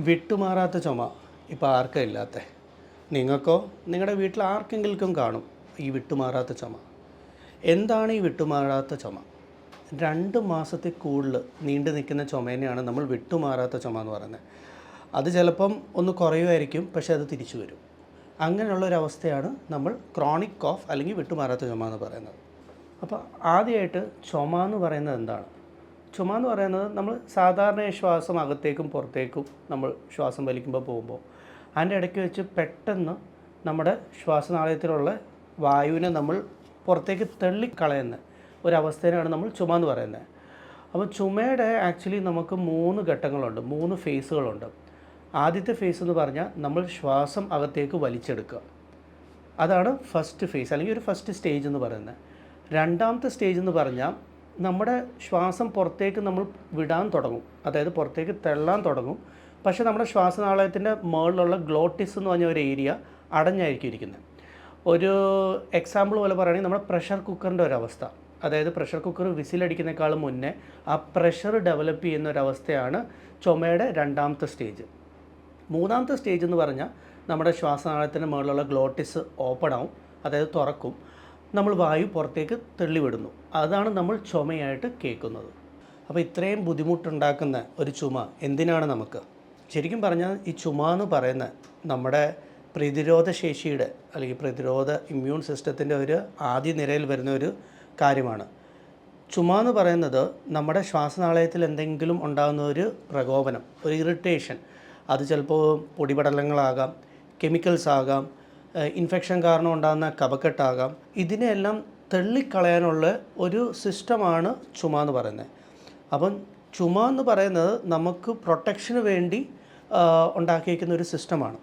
വിട്ടുമാറാത്ത ചുമ ഇപ്പോൾ ആർക്കാ ഇല്ലാത്ത? നിങ്ങൾക്കോ? നിങ്ങളുടെ വീട്ടിൽ ആർക്കെങ്കിലും കാണും ഈ വിട്ടുമാറാത്ത ചുമ. എന്താണ് ഈ വിട്ടുമാറാത്ത ചുമ? രണ്ട് മാസത്തിൽ കൂടുതൽ നീണ്ടു നിൽക്കുന്ന ചുമേനെയാണ് നമ്മൾ വിട്ടുമാറാത്ത ചുമ എന്ന് പറയുന്നത്. അത് ചിലപ്പം ഒന്ന് കുറയുമായിരിക്കും പക്ഷേ അത് തിരിച്ചു വരും. അങ്ങനെയുള്ള ഒരു അവസ്ഥയാണ് നമ്മൾ ക്രോണിക് കോഫ് അല്ലെങ്കിൽ വിട്ടുമാറാത്ത ചുമ എന്ന് പറയുന്നത്. അപ്പോൾ ആദ്യമായിട്ട് ചുമ എന്ന് പറയുന്നത് എന്താണ്? ചുമ എന്ന് പറയുന്നത് നമ്മൾ സാധാരണ ശ്വാസം അകത്തേക്കും പുറത്തേക്കും നമ്മൾ ശ്വാസം വലിക്കുമ്പോൾ പോകുമ്പോൾ. അതിന്റെ ഇടയ്ക്ക് വെച്ച് പെട്ടെന്ന് നമ്മുടെ ശ്വാസനാളയത്തിലുള്ള വായുവിനെ നമ്മൾ പുറത്തേക്ക് തള്ളിക്കളയുന്ന ഒരവസ്ഥേനാണ് നമ്മൾ ചുമ എന്ന് പറയുന്നത്. അപ്പോൾ ചുമയുടെ ആക്ച്വലി നമുക്ക് മൂന്ന് ഘട്ടങ്ങളുണ്ട് മൂന്ന് ഫേസുകളുണ്ട്. ആദ്യത്തെ ഫേസ് എന്ന് പറഞ്ഞാൽ നമ്മൾ ശ്വാസം അകത്തേക്ക് വലിച്ചെടുക്കുക. അതാണ് ഫസ്റ്റ് ഫേസ് അല്ലെങ്കിൽ ഒരു ഫസ്റ്റ് സ്റ്റേജ് എന്ന് പറയുന്നത്. രണ്ടാമത്തെ സ്റ്റേജ് എന്ന് പറഞ്ഞാൽ നമ്മുടെ ശ്വാസം പുറത്തേക്ക് നമ്മൾ വിടാൻ തുടങ്ങും. അതായത് പുറത്തേക്ക് തള്ളാൻ തുടങ്ങും. പക്ഷേ നമ്മുടെ ശ്വാസനാളയത്തിന്റെ മുകളിലുള്ള ഗ്ലോട്ടിസ് എന്ന് പറഞ്ഞ ഒരു ഏരിയ അടഞ്ഞായിരിക്കും ഇരിക്കുന്നത്. ഒരു എക്സാമ്പിൾ പോലെ പറയുകയാണെങ്കിൽ നമ്മുടെ പ്രഷർ കുക്കറിന്റെ ഒരവസ്ഥ അതായത് പ്രഷർ കുക്കർ വിസിലടിക്കുന്നേക്കാളും മുന്നേ ആ പ്രഷർ ഡെവലപ്പ് ചെയ്യുന്ന ഒരവസ്ഥയാണ് ചുമയുടെ രണ്ടാമത്തെ സ്റ്റേജ് മൂന്നാമത്തെ സ്റ്റേജ് എന്ന് പറഞ്ഞാൽ നമ്മുടെ ശ്വാസനാളത്തിന് മുകളിലുള്ള ഗ്ലോട്ടിസ് ഓപ്പൺ ആവും. അതായത് തുറക്കും. നമ്മൾ വായു പുറത്തേക്ക് തള്ളിവിടുന്നു. അതാണ് നമ്മൾ ചുമയായിട്ട് കേൾക്കുന്നത്. അപ്പോൾ ഇത്രയും ബുദ്ധിമുട്ടുണ്ടാക്കുന്ന ഒരു ചുമ എന്തിനാണ് നമുക്ക്? ശരിക്കും പറഞ്ഞാൽ ഈ ചുമ എന്ന് പറയുന്ന നമ്മുടെ പ്രതിരോധ ശേഷിയുടെ അല്ലെങ്കിൽ പ്രതിരോധ ഇമ്മ്യൂൺ സിസ്റ്റത്തിന്റെ ഒരു ആദ്യ നിരയിൽ വരുന്ന ഒരു കാര്യമാണ്. ചുമ എന്ന് പറയുന്നത് നമ്മുടെ ശ്വാസനാളയത്തിൽ എന്തെങ്കിലും ഉണ്ടാകുന്ന ഒരു പ്രകോപനം ഒരു ഇറിറ്റേഷൻ അത് ചിലപ്പോൾ പൊടിപടലങ്ങളാകാം കെമിക്കൽസ് ആകാം ഇൻഫെക്ഷൻ കാരണം ഉണ്ടാകുന്ന കഫക്കെട്ടാകാം. ഇതിനെല്ലാം തള്ളിക്കളയാനുള്ള ഒരു സിസ്റ്റമാണ് ചുമ എന്ന് പറയുന്നത്. അപ്പം ചുമ എന്ന് പറയുന്നത് നമുക്ക് പ്രൊട്ടക്ഷന് വേണ്ടി ഉണ്ടാക്കിയിരിക്കുന്ന ഒരു സിസ്റ്റമാണ്.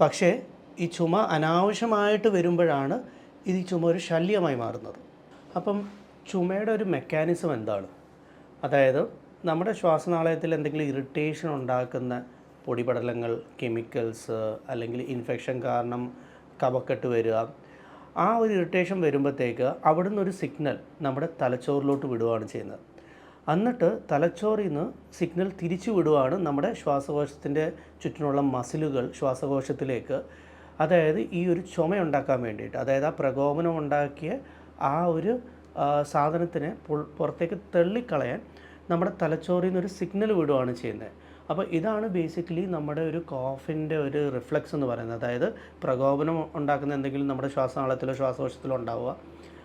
പക്ഷേ ഈ ചുമ അനാവശ്യമായിട്ട് വരുമ്പോഴാണ് ഈ ചുമ ഒരു ശല്യമായി മാറുന്നത്. അപ്പം ചുമയുടെ ഒരു മെക്കാനിസം എന്താണ്? അതായത് നമ്മുടെ ശ്വാസനാളയത്തിൽ എന്തെങ്കിലും ഇറിറ്റേഷൻ ഉണ്ടാക്കുന്ന പൊടിപടലങ്ങൾ കെമിക്കൽസ് അല്ലെങ്കിൽ ഇൻഫെക്ഷൻ കാരണം കഫക്കെട്ട് വരിക ആ ഒരു ഇറിറ്റേഷൻ വരുമ്പോഴത്തേക്ക് അവിടുന്ന് ഒരു സിഗ്നൽ നമ്മുടെ തലച്ചോറിലോട്ട് വിടുകയാണ് ചെയ്യുന്നത്. എന്നിട്ട് തലച്ചോറിൽ നിന്ന് സിഗ്നൽ തിരിച്ചു വിടുവാണ് നമ്മുടെ ശ്വാസകോശത്തിന്റെ ചുറ്റിനുള്ള മസിലുകൾ ശ്വാസകോശത്തിലേക്ക് അതായത് ഈ ഒരു ചുമ ഉണ്ടാക്കാൻ വേണ്ടിയിട്ട് അതായത് ആ പ്രകോപനം ഉണ്ടാക്കിയ ആ ഒരു സാധനത്തിനെ പുറത്തേക്ക് തള്ളിക്കളയാൻ നമ്മുടെ തലച്ചോറിൽ നിന്ന് ഒരു സിഗ്നൽ വിടുകയാണ് ചെയ്യുന്നത്. അപ്പോൾ ഇതാണ് ബേസിക്കലി നമ്മുടെ ഒരു കോഫിന്റെ ഒരു റിഫ്ലക്സ് എന്ന് പറയുന്നത്. അതായത് പ്രകോപനം ഉണ്ടാക്കുന്ന എന്തെങ്കിലും നമ്മുടെ ശ്വാസനാളത്തിലോ ശ്വാസകോശത്തിലോ ഉണ്ടാവുക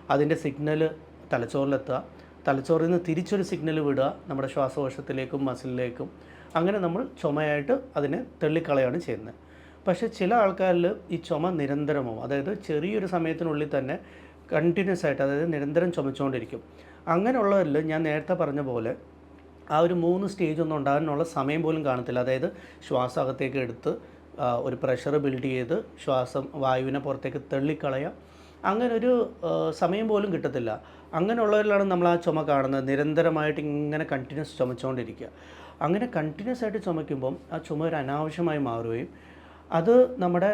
അതിന്റെ സിഗ്നൽ തലച്ചോറിലെത്തുക തലച്ചോറിൽ നിന്ന് തിരിച്ചൊരു സിഗ്നൽ വിടുക നമ്മുടെ ശ്വാസകോശത്തിലേക്കും മസിലിലേക്കും അങ്ങനെ നമ്മൾ ചുമയായിട്ട് അതിനെ തള്ളിക്കളയാണ് ചെയ്യുന്നത്. പക്ഷേ ചില ആൾക്കാരിൽ ഈ ചുമ നിരന്തരമാവും. അതായത് ചെറിയൊരു സമയത്തിനുള്ളിൽ തന്നെ കണ്ടിന്യൂസ് ആയിട്ട് അതായത് നിരന്തരം ചുമച്ചുകൊണ്ടിരിക്കും. അങ്ങനെയുള്ളവരിൽ ഞാൻ നേരത്തെ പറഞ്ഞ പോലെ ആ ഒരു മൂന്ന് സ്റ്റേജ് ഒന്നും ഉണ്ടാകാനുള്ള സമയം പോലും കാണത്തില്ല. അതായത് ശ്വാസം അകത്തേക്ക് എടുത്ത് ഒരു പ്രഷർ ബിൽഡ് ചെയ്ത് ശ്വാസം വായുവിനെ പുറത്തേക്ക് തള്ളിക്കളയാം. അങ്ങനെ ഒരു സമയം പോലും കിട്ടത്തില്ല. അങ്ങനെയുള്ളവരിലാണ് നമ്മൾ ആ ചുമ കാണുന്നത്. നിരന്തരമായിട്ട് ഇങ്ങനെ കണ്ടിന്യൂസ് ചുമച്ചുകൊണ്ടിരിക്കുക അങ്ങനെ കണ്ടിന്യൂസ് ആയിട്ട് ചുമയ്ക്കുമ്പം ആ ചുമ ഒരു അനാവശ്യമായി മാറുകയും അത് നമ്മുടെ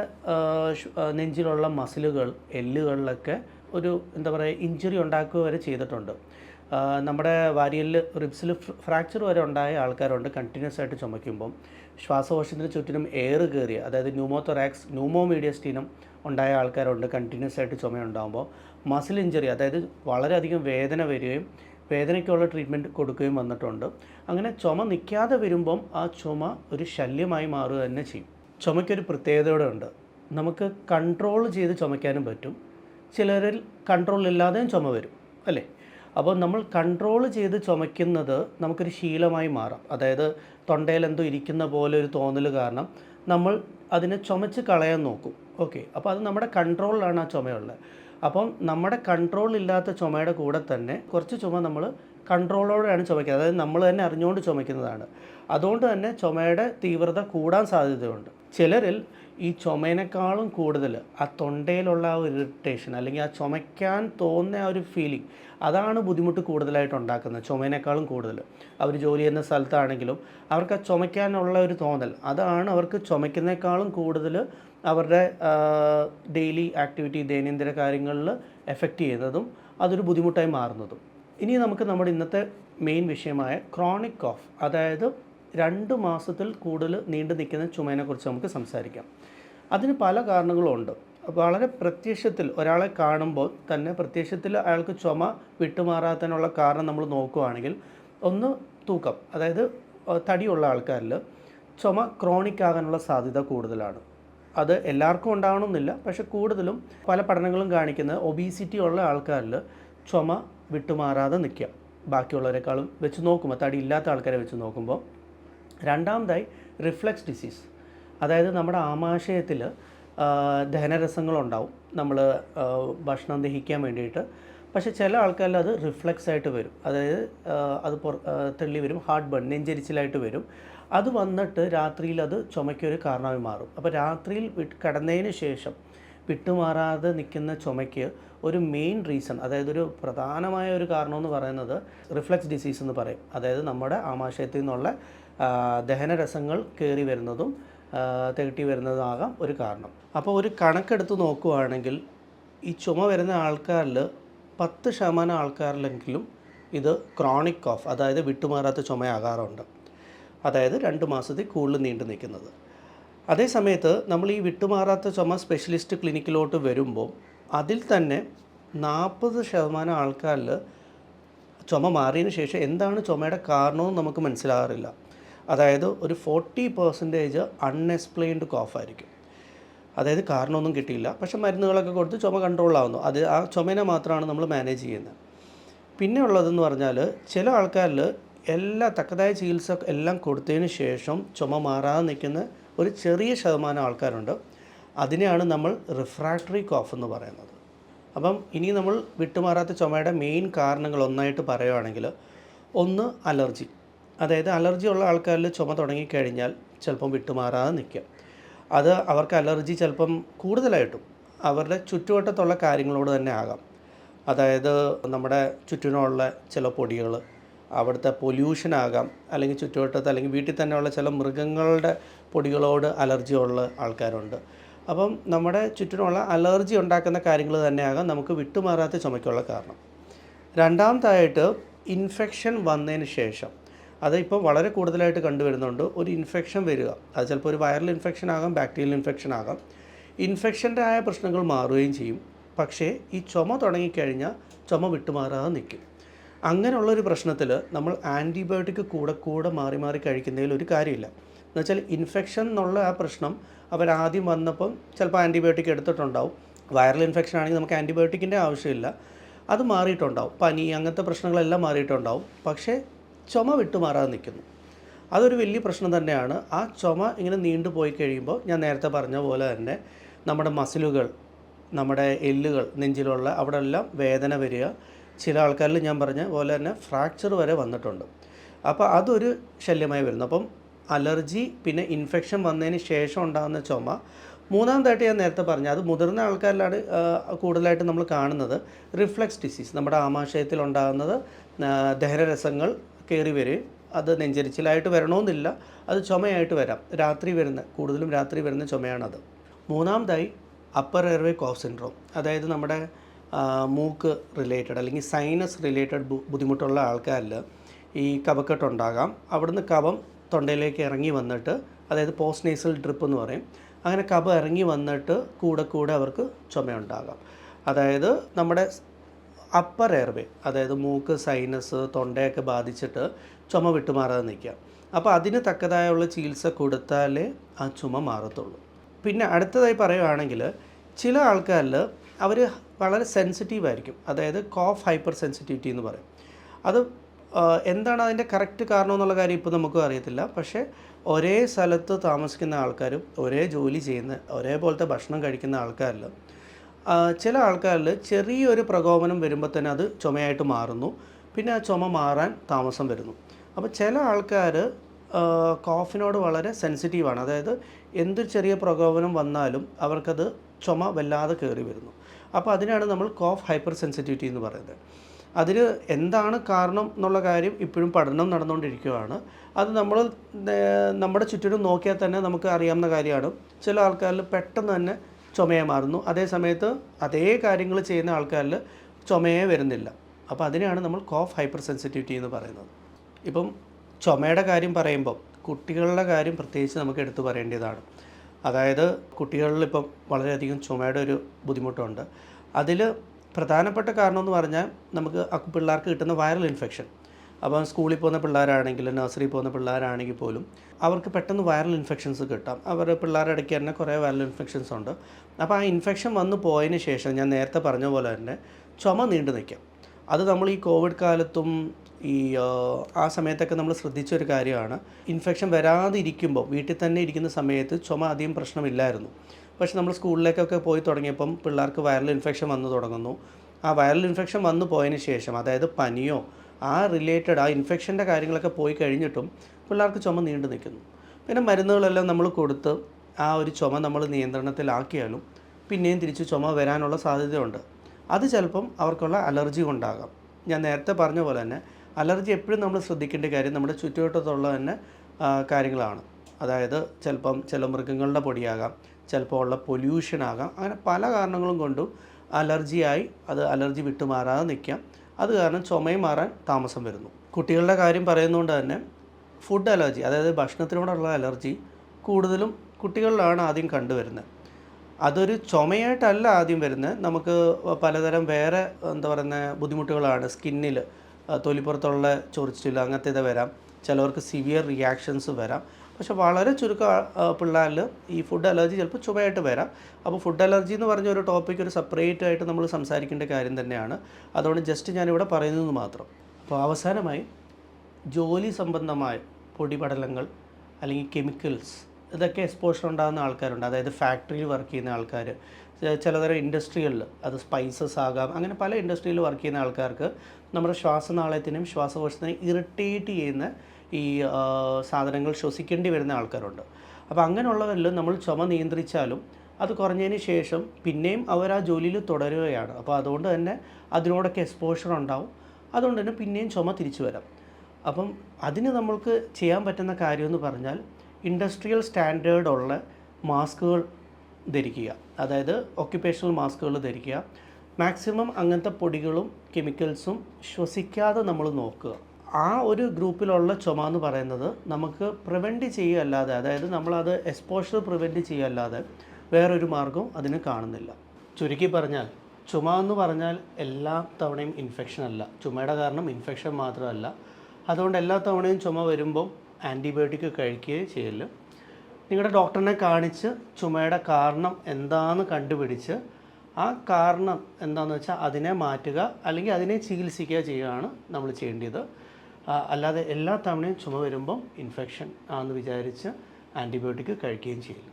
നെഞ്ചിലുള്ള മസിലുകൾ എല്ലുകളിലൊക്കെ ഒരു എന്താ പറയുക ഇഞ്ചുറി ഉണ്ടാക്കുക വരെ ചെയ്തിട്ടുണ്ട്. നമ്മുടെ വാരിയലിൽ റിബ്സിൽ ഫ്രാക്ചർ വരെ ഉണ്ടായ ആൾക്കാരുണ്ട് കണ്ടിന്യൂസ് ആയിട്ട് ചുമയ്ക്കുമ്പം. ശ്വാസകോശത്തിന് ചുറ്റിനും എയർ കയറി അതായത് ന്യൂമോതൊറാക്സ് ന്യൂമോമീഡിയസ്റ്റീനം ഉണ്ടായ ആൾക്കാരുണ്ട് കണ്ടിന്യൂസ് ആയിട്ട് ചുമ ഉണ്ടാകുമ്പോൾ മസിൽ ഇഞ്ചറി അതായത് വളരെയധികം വേദന വരികയും വേദനയ്ക്കുള്ള ട്രീറ്റ്മെന്റ് കൊടുക്കുകയും വന്നിട്ടുണ്ട്. അങ്ങനെ ചുമ നിൽക്കാതെ വരുമ്പം ആ ചുമ ഒരു ശല്യമായി മാറുക തന്നെ ചെയ്യും. ചുമയ്ക്കൊരു പ്രത്യേകതയോടെ ഉണ്ട്. നമുക്ക് കൺട്രോൾ ചെയ്ത് ചുമയ്ക്കാനും പറ്റും. ചിലരിൽ കൺട്രോൾ ഇല്ലാതെയും ചുമ വരും അല്ലേ? അപ്പോൾ നമ്മൾ കൺട്രോൾ ചെയ്ത് ചുമയ്ക്കുന്നത് നമുക്കൊരു ശീലമായി മാറാം. അതായത് തൊണ്ടയിൽ എന്തോ ഇരിക്കുന്ന പോലെ ഒരു തോന്നൽ കാരണം നമ്മൾ അതിനെ ചുമച്ച് കളയാൻ നോക്കും. ഓക്കെ അപ്പോൾ അത് നമ്മുടെ കൺട്രോളിലാണ് ആ ചുമയുള്ളത്. അപ്പം നമ്മുടെ കൺട്രോൾ ഇല്ലാത്ത ചുമയുടെ കൂടെ തന്നെ കുറച്ച് ചുമ നമ്മൾ കൺട്രോളോടെയാണ് ചുമയ്ക്കുന്നത്. അതായത് നമ്മൾ തന്നെ അറിഞ്ഞുകൊണ്ട് ചുമയ്ക്കുന്നതാണ്. അതുകൊണ്ട് തന്നെ ചുമയുടെ തീവ്രത കൂടാൻ സാധ്യതയുണ്ട്. ചിലരിൽ ഈ ചുമേനേക്കാളും കൂടുതൽ ആ തൊണ്ടയിലുള്ള ആ ഒരു ഇറിറ്റേഷൻ അല്ലെങ്കിൽ ആ ചുമയ്ക്കാൻ തോന്നുന്ന ആ ഒരു ഫീലിംഗ് അതാണ് ബുദ്ധിമുട്ട് കൂടുതലായിട്ട് ഉണ്ടാക്കുന്നത് ചുമേനേക്കാളും കൂടുതൽ. അവർ ജോലി ചെയ്യുന്ന സ്ഥലത്താണെങ്കിലും അവർക്ക് ആ ചുമയ്ക്കാനുള്ള ഒരു തോന്നൽ അതാണ് അവർക്ക് ചുമയ്ക്കുന്നേക്കാളും കൂടുതൽ അവരുടെ ഡെയിലി ആക്ടിവിറ്റി ദൈനംദിന കാര്യങ്ങളിൽ എഫക്റ്റ് ചെയ്യുന്നതും അതൊരു ബുദ്ധിമുട്ടായി മാറുന്നതും. ഇനി നമുക്ക് നമ്മുടെ ഇന്നത്തെ മെയിൻ വിഷയമായ ക്രോണിക് കോഫ് അതായത് രണ്ട് മാസത്തിൽ കൂടുതൽ നീണ്ടു നിൽക്കുന്ന ചുമേനെക്കുറിച്ച് നമുക്ക് സംസാരിക്കാം. അതിന് പല കാരണങ്ങളുമുണ്ട് വളരെ പ്രത്യക്ഷത്തിൽ ഒരാളെ കാണുമ്പോൾ തന്നെ പ്രത്യക്ഷത്തിൽ അയാൾക്ക് ചുമ വിട്ടുമാറാത്തതിനുള്ള കാരണം നമ്മൾ നോക്കുകയാണെങ്കിൽ ഒന്ന് തൂക്കം അതായത് തടിയുള്ള ആൾക്കാരിൽ ചുമ ക്രോണിക് ആകാനുള്ള സാധ്യത കൂടുതലാണ്. അത് എല്ലാവർക്കും ഉണ്ടാവണമെന്നില്ല പക്ഷെ കൂടുതലും പല പഠനങ്ങളും കാണിക്കുന്നത് ഒബീസിറ്റി ഉള്ള ആൾക്കാരിൽ ചുമ വിട്ടുമാറാതെ നിൽക്കുക. ബാക്കിയുള്ളവരെക്കാളും വെച്ച് നോക്കുമ്പോൾ തടി ഇല്ലാത്ത ആൾക്കാരെ വെച്ച് നോക്കുമ്പോൾ രണ്ടാമതായി റിഫ്ലക്സ് ഡിസീസ് അതായത് നമ്മുടെ ആമാശയത്തിൽ ദഹനരസങ്ങളുണ്ടാവും. നമ്മൾ ഭക്ഷണം ദഹിക്കാൻ വേണ്ടിയിട്ട്. പക്ഷെ ചില ആൾക്കാരിൽ അത് റിഫ്ലക്സ് ആയിട്ട് വരും. അതായത് അത് പുറ തള്ളി വരും ഹാർട്ട് ബൺ നെഞ്ചരിച്ചിലായിട്ട് വരും. അത് വന്നിട്ട് രാത്രിയിൽ അത് ചുമയ്ക്കൊരു കാരണമായി മാറും. അപ്പോൾ രാത്രിയിൽ കിടന്നതിന് ശേഷം വിട്ടുമാറാതെ നിൽക്കുന്ന ചുമയ്ക്ക് ഒരു മെയിൻ റീസൺ അതായത് ഒരു പ്രധാനമായ ഒരു കാരണം എന്ന് പറയുന്നത് റിഫ്ലക്സ് ഡിസീസ് എന്ന് പറയും. അതായത് നമ്മുടെ ആമാശയത്തിൽ നിന്നുള്ള ദഹനരസങ്ങൾ കയറി വരുന്നതും തികട്ടി വരുന്നതുമാകാം ഒരു കാരണം. അപ്പോൾ ഒരു കണക്കെടുത്ത് നോക്കുകയാണെങ്കിൽ ഈ ചുമ വരുന്ന ആൾക്കാരിൽ പത്ത് ശതമാനം ആൾക്കാരിലെങ്കിലും ഇത് ക്രോണിക് ഓഫ് അതായത് വിട്ടുമാറാത്ത ചുമയാകാറുണ്ട്. അതായത് രണ്ട് മാസത്തിൽ കൂടുതൽ നീണ്ടു നിൽക്കുന്നത്. അതേ സമയത്ത് നമ്മൾ ഈ വിട്ടുമാറാത്ത ചുമ സ്പെഷ്യലിസ്റ്റ് ക്ലിനിക്കിലോട്ട് വരുമ്പോൾ അതിൽ തന്നെ നാൽപ്പത് ശതമാനം ആൾക്കാരിൽ ചുമ മാറിയതിന് ശേഷം എന്താണ് ചുമയുടെ കാരണമെന്ന് നമുക്ക് മനസ്സിലാകാറില്ല. അതായത് ഒരു ഫോർട്ടി പെർസെന്റേജ് അൺഎക്സ്പ്ലെയിൻഡ് കോഫ് ആയിരിക്കും. അതായത് കാരണമൊന്നും കിട്ടിയില്ല. പക്ഷെ മരുന്നുകളൊക്കെ കൊടുത്ത് ചുമ കൺട്രോൾ ആവുന്നു. അത് ആ ചുമനെ മാത്രമാണ് നമ്മൾ മാനേജ് ചെയ്യുന്നത്. പിന്നെ ഉള്ളതെന്ന് പറഞ്ഞാൽ ചില ആൾക്കാരിൽ എല്ലാ തക്കതായ ചികിത്സ എല്ലാം കൊടുത്തതിന് ശേഷം ചുമ മാറാതെ നിൽക്കുന്ന ഒരു ചെറിയ ശതമാനം ആൾക്കാരുണ്ട്. അതിനെയാണ് നമ്മൾ റിഫ്രാക്ടറി കോഫ് എന്ന് പറയുന്നത്. അപ്പം ഇനി നമ്മൾ വിട്ടുമാറാത്ത ചുമയുടെ മെയിൻ കാരണങ്ങൾ ഒന്നായിട്ട് പറയുകയാണെങ്കിൽ ഒന്ന് അലർജി. അതായത് അലർജി ഉള്ള ആൾക്കാരിൽ ചുമ തുടങ്ങിക്കഴിഞ്ഞാൽ ചിലപ്പം വിട്ടുമാറാതെ നിൽക്കും അത് അവർക്ക് അലർജി ചിലപ്പം കൂടുതലായിട്ടും അവരുടെ ചുറ്റുവട്ടത്തുള്ള കാര്യങ്ങളോട് തന്നെ ആകാം. അതായത് നമ്മുടെ ചുറ്റിനുള്ള ചില പൊടികൾ അവിടുത്തെ പൊല്യൂഷൻ ആകാം അല്ലെങ്കിൽ ചുറ്റുവട്ടത്ത് അല്ലെങ്കിൽ വീട്ടിൽ തന്നെയുള്ള ചില മൃഗങ്ങളുടെ പൊടികളോട് അലർജി ഉള്ള ആൾക്കാരുണ്ട്. അപ്പം നമ്മുടെ ചുറ്റിനുള്ള അലർജി ഉണ്ടാക്കുന്ന കാര്യങ്ങൾ തന്നെയാകാം നമുക്ക് വിട്ടുമാറാത്ത ചുമയ്ക്കുള്ള കാരണം. രണ്ടാമതായിട്ട് ഇൻഫെക്ഷൻ വന്നതിന് ശേഷം അത് വളരെ കൂടുതലായിട്ട് കണ്ടുവരുന്നുണ്ട്. ഒരു ഇൻഫെക്ഷൻ വരിക അത് ചിലപ്പോൾ ഒരു വൈറൽ ഇൻഫെക്ഷൻ ആകാം ബാക്ടീരിയൽ ഇൻഫെക്ഷൻ ആകാം. ഇൻഫെക്ഷന്റെ ആയ പ്രശ്നങ്ങൾ മാറുകയും ചെയ്യും. പക്ഷേ ഈ ചുമ തുടങ്ങിക്കഴിഞ്ഞാൽ ചുമ വിട്ടുമാറാതെ നിൽക്കും. അങ്ങനെയുള്ളൊരു പ്രശ്നത്തിൽ നമ്മൾ ആന്റിബയോട്ടിക് കൂടെ കൂടെ മാറി മാറി കഴിക്കുന്നതിൽ ഒരു കാര്യമില്ല. എന്നുവെച്ചാൽ ഇൻഫെക്ഷൻ എന്നുള്ള ആ പ്രശ്നം അവരാദ്യം വന്നപ്പം ചിലപ്പോൾ ആന്റിബയോട്ടിക് എടുത്തിട്ടുണ്ടാവും. വൈറൽ ഇൻഫെക്ഷൻ ആണെങ്കിൽ നമുക്ക് ആന്റിബയോട്ടിക്കിന്റെ ആവശ്യമില്ല. അത് മാറിയിട്ടുണ്ടാവും. പനി അങ്ങനത്തെ പ്രശ്നങ്ങളെല്ലാം മാറിയിട്ടുണ്ടാവും. പക്ഷേ ചുമ വിട്ടു വിട്ടുമാറാതെ നിൽക്കുന്നു. അതൊരു വലിയ പ്രശ്നം തന്നെയാണ്. ആ ചുമ ഇങ്ങനെ നീണ്ടു പോയി കഴിയുമ്പോൾ ഞാൻ നേരത്തെ പറഞ്ഞ പോലെ തന്നെ നമ്മുടെ മസിലുകൾ നമ്മുടെ എല്ലുകൾ നെഞ്ചിലുള്ള അവിടെ എല്ലാം വേദന വരിക ചില ആൾക്കാരിൽ ഞാൻ പറഞ്ഞ പോലെ തന്നെ ഫ്രാക്ചർ വരെ വന്നിട്ടുണ്ട്. അപ്പോൾ അതൊരു ശല്യമായി വരുന്നു. അപ്പം അലർജി പിന്നെ ഇൻഫെക്ഷൻ വന്നതിന് ശേഷം ഉണ്ടാകുന്ന ചുമ. മൂന്നാമതായിട്ട് ഞാൻ നേരത്തെ പറഞ്ഞു അത് മുതിർന്ന ആൾക്കാരിലാണ് കൂടുതലായിട്ട് നമ്മൾ കാണുന്നത്. റിഫ്ലക്സ് ഡിസീസ് നമ്മുടെ ആമാശയത്തിൽ ഉണ്ടാകുന്നത് ദഹനരസങ്ങൾ കയറി വരികയും അത് നെഞ്ചരിച്ചിലായിട്ട് വരണമെന്നില്ല അത് ചുമയായിട്ട് വരാം. രാത്രി വരുന്ന കൂടുതലും രാത്രി വരുന്ന ചുമയാണത്. മൂന്നാമതായി അപ്പർ എയർവേ കോഫ് സിൻഡ്രോം അതായത് നമ്മുടെ മൂക്ക് റിലേറ്റഡ് അല്ലെങ്കിൽ സൈനസ് റിലേറ്റഡ് ബുദ്ധിമുട്ടുള്ള ആൾക്കാരിൽ ഈ കഫക്കെട്ടുണ്ടാകാം അവിടുന്ന് കഫം തൊണ്ടയിലേക്ക് ഇറങ്ങി വന്നിട്ട് അതായത് പോസ്റ്റ് നേസൽ ഡ്രിപ്പ് എന്ന് പറയും. അങ്ങനെ കവ ഇറങ്ങി വന്നിട്ട് കൂടെ കൂടെ അവർക്ക് ചുമയുണ്ടാകാം. അതായത് നമ്മുടെ അപ്പർ എയർവേ അതായത് മൂക്ക് സൈനസ് തൊണ്ടയൊക്കെ ബാധിച്ചിട്ട് ചുമ വിട്ടുമാറാതെ നിൽക്കുക. അപ്പോൾ അതിന് തക്കതായുള്ള ചികിത്സ കൊടുത്താലേ ആ ചുമ മാറത്തുള്ളൂ. പിന്നെ അടുത്തതായി പറയുകയാണെങ്കിൽ ചില ആൾക്കാരിൽ അവർ വളരെ സെൻസിറ്റീവ് ആയിരിക്കും. അതായത് കോഫ് ഹൈപ്പർ സെൻസിറ്റിവിറ്റി എന്ന് പറയും. അത് എന്താണ് അതിന്റെ കറക്റ്റ് കാരണം എന്നുള്ള കാര്യം ഇപ്പോൾ നമുക്ക് അറിയത്തില്ല. പക്ഷേ ഒരേ സ്ഥലത്ത് താമസിക്കുന്ന ആൾക്കാരും ഒരേ ജോലി ചെയ്യുന്ന ഒരേപോലത്തെ ഭക്ഷണം കഴിക്കുന്ന ആൾക്കാരിൽ ചില ആൾക്കാരിൽ ചെറിയൊരു പ്രകോപനം വരുമ്പോൾ തന്നെ അത് ചുമയായിട്ട് മാറുന്നു. പിന്നെ ആ ചുമ മാറാൻ താമസം വരുന്നു. അപ്പോൾ ചില ആൾക്കാർ കോഫിനോട് വളരെ സെൻസിറ്റീവാണ് അതായത് എന്ത് ചെറിയ പ്രകോപനം വന്നാലും അവർക്കത് ചുമ വല്ലാതെ കയറി വരുന്നു. അപ്പോൾ അതിനാണ് നമ്മൾ കോഫ് ഹൈപ്പർ സെൻസിറ്റിവിറ്റി എന്ന് പറയുന്നത്. അതിന് എന്താണ് കാരണം എന്നുള്ള കാര്യം ഇപ്പോഴും പഠനം നടന്നുകൊണ്ടിരിക്കുകയാണ്. അത് നമ്മൾ നമ്മുടെ ചുറ്റിനും നോക്കിയാൽ തന്നെ നമുക്ക് അറിയാവുന്ന കാര്യമാണ്. ചില ആൾക്കാരിൽ പെട്ടെന്ന് തന്നെ ചുമയെ മാറുന്നു. അതേ സമയത്ത് അതേ കാര്യങ്ങൾ ചെയ്യുന്ന ആൾക്കാരിൽ ചുമയെ വരുന്നില്ല. അപ്പോൾ അതിനെയാണ് നമ്മൾ കോഫ് ഹൈപ്പർ സെൻസിറ്റിവിറ്റി എന്ന് പറയുന്നത്. ഇപ്പം ചുമയുടെ കാര്യം പറയുമ്പോൾ കുട്ടികളുടെ കാര്യം പ്രത്യേകിച്ച് നമുക്ക് എടുത്തു പറയേണ്ടതാണ്. അതായത് കുട്ടികളിൽ ഇപ്പം വളരെയധികം ചുമയുടെ ഒരു ബുദ്ധിമുട്ടുണ്ട്. അതിൽ പ്രധാനപ്പെട്ട കാരണം എന്ന് പറഞ്ഞാൽ നമുക്ക് പിള്ളേർക്ക് കിട്ടുന്ന വൈറൽ ഇൻഫെക്ഷൻ. അപ്പം സ്കൂളിൽ പോകുന്ന പിള്ളേരാണെങ്കിൽ നഴ്സറിയിൽ പോകുന്ന പിള്ളേരാണെങ്കിൽ പോലും അവർക്ക് പെട്ടെന്ന് വൈറൽ ഇൻഫെക്ഷൻസ് കിട്ടാം. അവർ പിള്ളേരുടെ ഇടയ്ക്ക് തന്നെ കുറേ വൈറൽ ഇൻഫെക്ഷൻസ് ഉണ്ട്. അപ്പോൾ ആ ഇൻഫെക്ഷൻ വന്നു പോയതിന് ശേഷം ഞാൻ നേരത്തെ പറഞ്ഞ പോലെ തന്നെ ചുമ നീണ്ടു നിൽക്കാം. അത് നമ്മൾ ഈ കോവിഡ് കാലത്തും ഈ ആ, സമയത്തൊക്കെ നമ്മൾ ശ്രദ്ധിച്ച ഒരു കാര്യമാണ്. ഇൻഫെക്ഷൻ വരാതിരിക്കുമ്പോൾ വീട്ടിൽ തന്നെ ഇരിക്കുന്ന സമയത്ത് ചുമ അധികം പ്രശ്നമില്ലായിരുന്നു. പക്ഷെ നമ്മൾ സ്കൂളിലേക്കൊക്കെ പോയി തുടങ്ങിയപ്പം പിള്ളേർക്ക് വൈറൽ ഇൻഫെക്ഷൻ വന്നു തുടങ്ങുന്നു. ആ വൈറൽ ഇൻഫെക്ഷൻ വന്നു പോയതിന് ശേഷം അതായത് പനിയോ ആ റിലേറ്റഡ് ആ ഇൻഫെക്ഷന്റെ കാര്യങ്ങളൊക്കെ പോയി കഴിഞ്ഞിട്ടും പിള്ളേർക്ക് ചുമ നീണ്ടു നിൽക്കുന്നു. പിന്നെ മരുന്നുകളെല്ലാം നമ്മൾ കൊടുത്ത് ആ ഒരു ചുമ നമ്മൾ നിയന്ത്രണത്തിലാക്കിയാലും പിന്നെയും തിരിച്ച് ചുമ വരാനുള്ള സാധ്യതയുണ്ട്. അത് ചിലപ്പം അവർക്കുള്ള അലർജി കൊണ്ടാകാം ഞാൻ നേരത്തെ പറഞ്ഞ പോലെ തന്നെ അലർജി എപ്പോഴും നമ്മൾ ശ്രദ്ധിക്കേണ്ട കാര്യം നമ്മുടെ ചുറ്റുവട്ടത്തുള്ള തന്നെ കാര്യങ്ങളാണ്. അതായത് ചിലപ്പം ചില മൃഗങ്ങളുടെ പൊടിയാകാം ചിലപ്പോൾ ഉള്ള പൊല്യൂഷൻ ആകാം അങ്ങനെ പല കാരണങ്ങളും കൊണ്ടും അലർജിയായി അത് അലർജി വിട്ടുമാറാതെ നിൽക്കാം. അത് കാരണം ചുമയും മാറാൻ താമസം വരുന്നു. കുട്ടികളുടെ കാര്യം പറയുന്നതുകൊണ്ട് തന്നെ ഫുഡ് അലർജി അതായത് ഭക്ഷണത്തിനോടുള്ള അലർജി കൂടുതലും കുട്ടികളിലാണ് ആദ്യം കണ്ടുവരുന്നത്. അതൊരു ചുമയായിട്ടല്ല ആദ്യം വരുന്നത്. നമുക്ക് പലതരം വേറെ എന്താ പറയുന്ന ബുദ്ധിമുട്ടുകളാണ്. സ്കിന്നിൽ തൊലിപ്പുറത്തുള്ള ചൊറിച്ചിൽ അങ്ങനത്തെ ഇത് വരാം. ചിലവർക്ക് സിവിയർ റിയാക്ഷൻസ് വരാം. പക്ഷെ വളരെ ചുരുക്കം പിള്ളേരിൽ ഈ ഫുഡ് അലർജി ചിലപ്പോൾ ചുമയായിട്ട് വരാം. അപ്പോൾ ഫുഡ് അലർജി എന്ന് പറഞ്ഞ ഒരു ടോപ്പിക് ഒരു സെപ്പറേറ്റ് ആയിട്ട് നമ്മൾ സംസാരിക്കേണ്ട കാര്യം തന്നെയാണ്. അതുകൊണ്ട് ജസ്റ്റ് ഞാനിവിടെ പറയുന്നത് മാത്രം. അപ്പോൾ അവസാനമായി ജോലി സംബന്ധമായ പൊടിപടലങ്ങൾ അല്ലെങ്കിൽ കെമിക്കൽസ് ഇതൊക്കെ എക്സ്പോഷർ ഉണ്ടാകുന്ന ആൾക്കാരുണ്ട്. അതായത് ഫാക്ടറിയിൽ വർക്ക് ചെയ്യുന്ന ആൾക്കാർ ചിലതരം ഇൻഡസ്ട്രികളിൽ അത് സ്പൈസസ് ആകാം അങ്ങനെ പല ഇൻഡസ്ട്രിയിൽ വർക്ക് ചെയ്യുന്ന ആൾക്കാർക്ക് നമ്മുടെ ശ്വാസനാളയത്തിനും ശ്വാസകോശത്തിനും ഇറിറ്റേറ്റ് ചെയ്യുന്ന ഈ സാധനങ്ങൾ ശ്വസിക്കേണ്ടി വരുന്ന ആൾക്കാരുണ്ട്. അപ്പോൾ അങ്ങനെയുള്ളവരിൽ നമ്മൾ ചുമ നിയന്ത്രിച്ചാലും അത് കുറഞ്ഞതിന് ശേഷം പിന്നെയും അവർ ആ ജോലിയിൽ തുടരുകയാണ്. അപ്പോൾ അതുകൊണ്ട് തന്നെ അതിനോടൊക്കെ എക്സ്പോഷർ ഉണ്ടാവും. അതുകൊണ്ട് തന്നെ പിന്നെയും ചുമ തിരിച്ചു വരാം. അപ്പം അതിന് നമ്മൾക്ക് ചെയ്യാൻ പറ്റുന്ന കാര്യമെന്ന് പറഞ്ഞാൽ ഇൻഡസ്ട്രിയൽ സ്റ്റാൻഡേർഡ് ഉള്ള മാസ്കുകൾ ധരിക്കുക. അതായത് ഒക്യുപ്പേഷണൽ മാസ്കുകൾ ധരിക്കുക. മാക്സിമം അങ്ങനത്തെ പൊടികളും കെമിക്കൽസും ശ്വസിക്കാതെ നമ്മൾ നോക്കുക. ആ ഒരു ഗ്രൂപ്പിലുള്ള ചുമ എന്ന് പറയുന്നത് നമുക്ക് പ്രിവെന്റ് ചെയ്യുകയല്ലാതെ അതായത് നമ്മളത് എക്സ്പോഷർ പ്രിവെന്റ് ചെയ്യുകയല്ലാതെ വേറൊരു മാർഗവും അതിന് കാണുന്നില്ല. ചുരുക്കി പറഞ്ഞാൽ ചുമ എന്ന് പറഞ്ഞാൽ എല്ലാ തവണയും ഇൻഫെക്ഷൻ അല്ല. ചുമയുടെ കാരണം ഇൻഫെക്ഷൻ മാത്രമല്ല. അതുകൊണ്ട് എല്ലാ തവണയും ചുമ വരുമ്പം ആന്റിബയോട്ടിക് കഴിക്കുകയും ചെയ്യൽ. നിങ്ങളുടെ ഡോക്ടറിനെ കാണിച്ച് ചുമയുടെ കാരണം എന്താണെന്ന് കണ്ടുപിടിച്ച് ആ കാരണം എന്താണെന്ന് വെച്ചാൽ അതിനെ മാറ്റുക അല്ലെങ്കിൽ അതിനെ ചികിത്സിക്കുക ചെയ്യുകയാണ് നമ്മൾ ചെയ്യേണ്ടത്. അല്ലാതെ എല്ലാ തവണയും ചുമ വരുമ്പം ഇൻഫെക്ഷൻ ആണെന്ന് വിചാരിച്ച് ആന്റിബയോട്ടിക് കഴിക്കുകയും ചെയ്യില്ല